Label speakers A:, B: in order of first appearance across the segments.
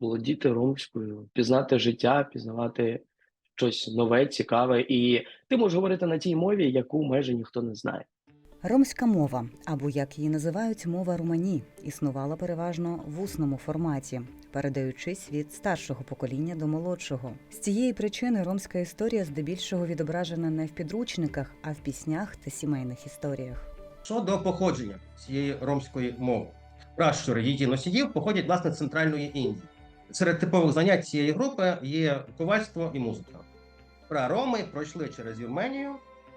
A: володіти ромською, пізнати життя, пізнавати щось нове, цікаве, і ти можеш говорити на тій мові, яку майже ніхто не знає.
B: Ромська мова, або як її називають мова румані, існувала переважно в усному форматі, передаючись від старшого покоління до молодшого. З цієї причини ромська історія здебільшого відображена не в підручниках, а в піснях та сімейних історіях.
C: Щодо походження цієї ромської мови, пращури її носіїв походять власне з центральної Індії. Серед типових занять цієї групи є ковальство і музика. Прароми пройшли через Вірменію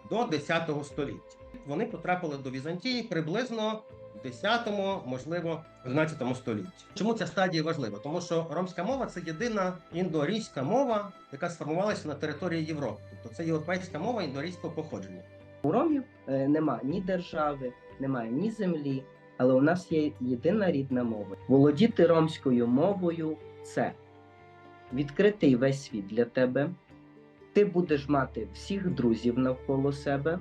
C: до 10 століття. Вони потрапили до Візантії приблизно в 10, можливо, 11 столітті. Чому ця стадія важлива? Тому що ромська мова це єдина індоарійська мова, яка сформувалася на території Європи. Тобто це європейська мова індоарійського походження.
D: У ромів е, нема ні держави, немає ні землі, але у нас є єдина рідна мова. Володіти ромською мовою це відкритий весь світ для тебе. Ти будеш мати всіх друзів навколо себе,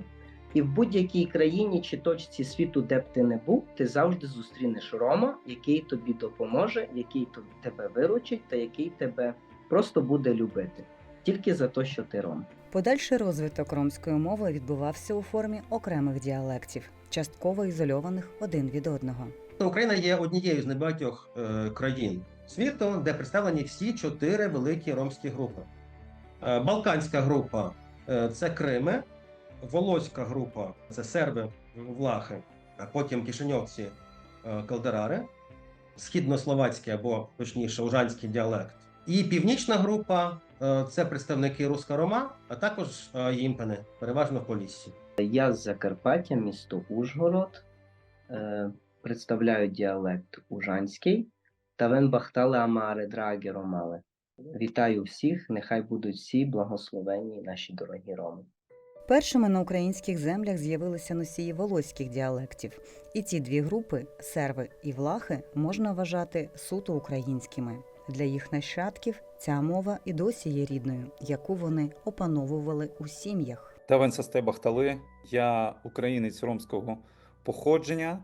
D: і в будь-якій країні чи точці світу, де б ти не був, ти завжди зустрінеш Рома, який тобі допоможе, який тобі тебе виручить, та який тебе просто буде любити тільки за те, що ти ром.
B: Подальший розвиток ромської мови відбувався у формі окремих діалектів, частково ізольованих один від одного.
C: Україна є однією з небагатьох е, країн світу, де представлені всі чотири великі ромські групи. Е, Балканська група е, це Крими, Волоська група це серби, влахи, а потім кишиньовці, е, калдерари, східнословацький або точніше ужанський діалект. І північна група е, це представники руска-рома, а також е, їмпени, переважно поліссі.
D: Я з Закарпаття, місто Ужгород, е, представляю діалект Ужанський та вен бахтали амари, драгі ромали. Вітаю всіх, нехай будуть всі благословенні наші дорогі роми.
B: Першими на українських землях з'явилися носії волоських діалектів, і ці дві групи серви і влахи можна вважати суто українськими. Для їх нащадків ця мова і досі є рідною, яку вони опановували у сім'ях.
E: Тавен Састе Бахтали. Я українець ромського походження.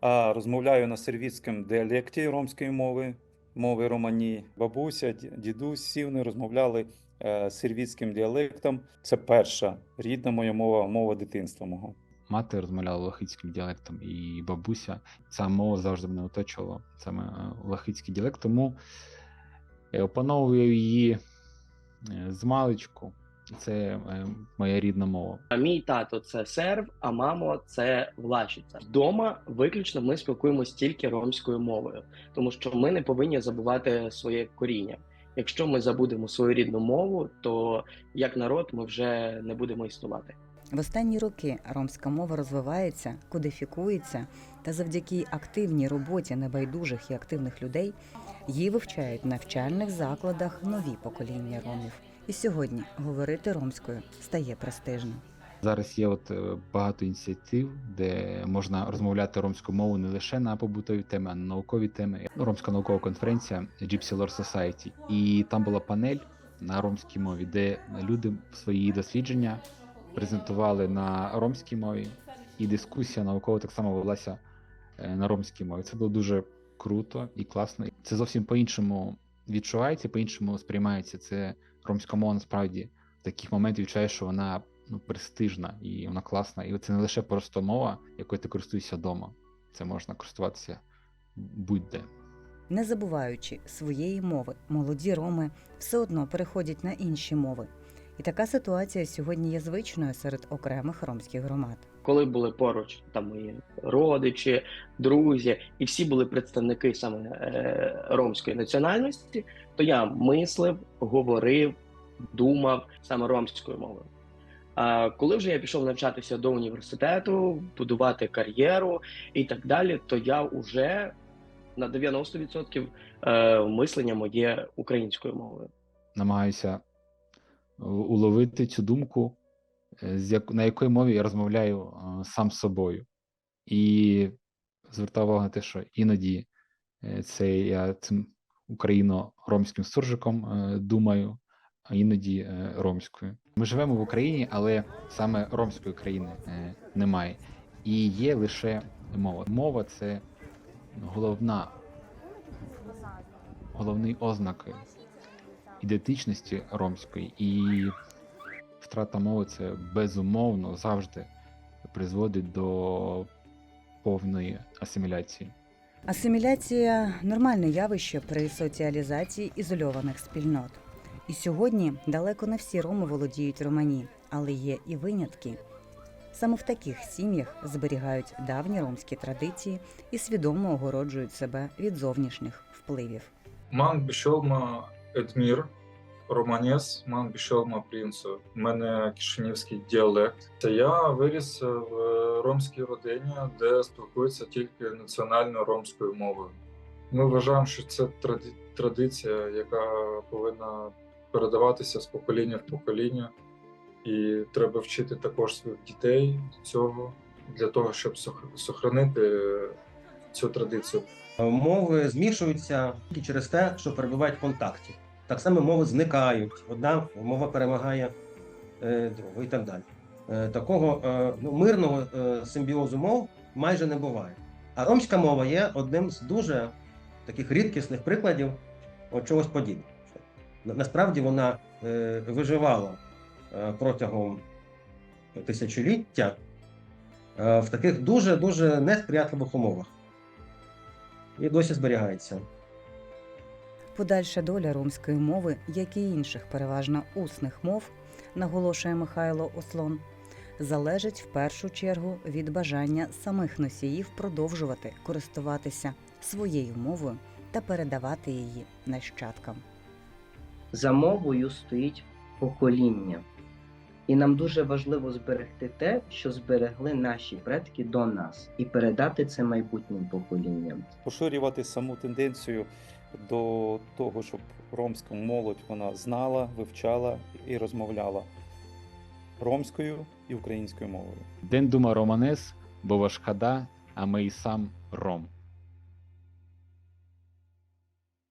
E: А, Розмовляю на сервітському діалекті ромської мови, мови романі. Бабуся, ді- дідусь, всі вони розмовляли е, сервітським діалектом. Це перша рідна моя мова, мова дитинства мого.
F: Мати розмовляла лохицьким діалектом, і бабуся. Ця мова завжди мене оточувала, саме е, лохицький діалект. Тому опановую її е, з маличку. Це е, моя рідна мова.
A: А мій тато це серв, а мамо це влашиця. Вдома виключно ми спілкуємося тільки ромською мовою, тому що ми не повинні забувати своє коріння. Якщо ми забудемо свою рідну мову, то як народ ми вже не будемо існувати.
B: В останні роки ромська мова розвивається, кодифікується, та завдяки активній роботі небайдужих і активних людей її вивчають в навчальних закладах нові покоління ромів. І сьогодні говорити ромською стає престижно.
F: Зараз є от е, багато ініціатив, де можна розмовляти ромську мову не лише на побутові теми, а на наукові теми. Ромська наукова конференція Gypsy Lore Society. І там була панель на ромській мові, де люди свої дослідження презентували на ромській мові, і дискусія наукова так само велася е, на ромській мові. Це було дуже круто і класно. Це зовсім по-іншому відчувається, по-іншому сприймається. Це ромська мова насправді в таких моментів відчуваєш, що вона ну, престижна і вона класна. І це не лише просто мова, якою ти користуєшся вдома. Це можна користуватися будь-де.
B: Не забуваючи своєї мови, молоді роми все одно переходять на інші мови. І така ситуація сьогодні є звичною серед окремих ромських громад.
A: Коли були поруч там мої родичі, друзі, і всі були представники саме е, ромської національності, то я мислив, говорив, думав саме ромською мовою. А коли вже я пішов навчатися до університету, будувати кар'єру і так далі, то я вже на 90% е, мислення моє українською мовою.
F: Намагаюся уловити цю думку, е, на якій мові я розмовляю е, сам з собою. І звертав увагу на те, що іноді е, це я цим україно-ромським суржиком думаю, а іноді ромською. Ми живемо в Україні, але саме ромської країни немає. І є лише мова. Мова це головна головні ознаки ідентичності ромської, і втрата мови це безумовно завжди призводить до повної асиміляції.
B: Асиміляція нормальне явище при соціалізації ізольованих спільнот. І сьогодні далеко не всі роми володіють романі, але є і винятки. Саме в таких сім'ях зберігають давні ромські традиції і свідомо огороджують себе від зовнішніх впливів.
G: Ман Бішолма Едмір, Романес, Ман Бішолма Принцу. У мене кишинівський діалект. Це я виріс в ромській родині, де спілкуються тільки національною ромською мовою. Ми вважаємо, що це тради- традиція, яка повинна передаватися з покоління в покоління, і треба вчити також своїх дітей цього для того, щоб сох- сохранити цю традицію.
C: Мови змішуються тільки через те, що перебувають в контакті. Так само мови зникають, одна мова перемагає е, другу і так далі. Е, такого е, ну, мирного е, симбіозу мов майже не буває. А ромська мова є одним з дуже таких рідкісних прикладів чогось подібного. Насправді вона е, виживала е, протягом тисячоліття е, в таких дуже дуже несприятливих умовах і досі зберігається.
B: Подальша доля ромської мови, як і інших переважно усних мов, наголошує Михайло Ослон, залежить в першу чергу від бажання самих носіїв продовжувати користуватися своєю мовою та передавати її нащадкам.
D: За мовою стоїть покоління. І нам дуже важливо зберегти те, що зберегли наші предки до нас, і передати це майбутнім поколінням.
E: поширювати саму тенденцію до того, щоб ромська молодь вона знала, вивчала і розмовляла ромською і українською мовою.
F: День дума романес, бо ваш хада, а ми і сам ром.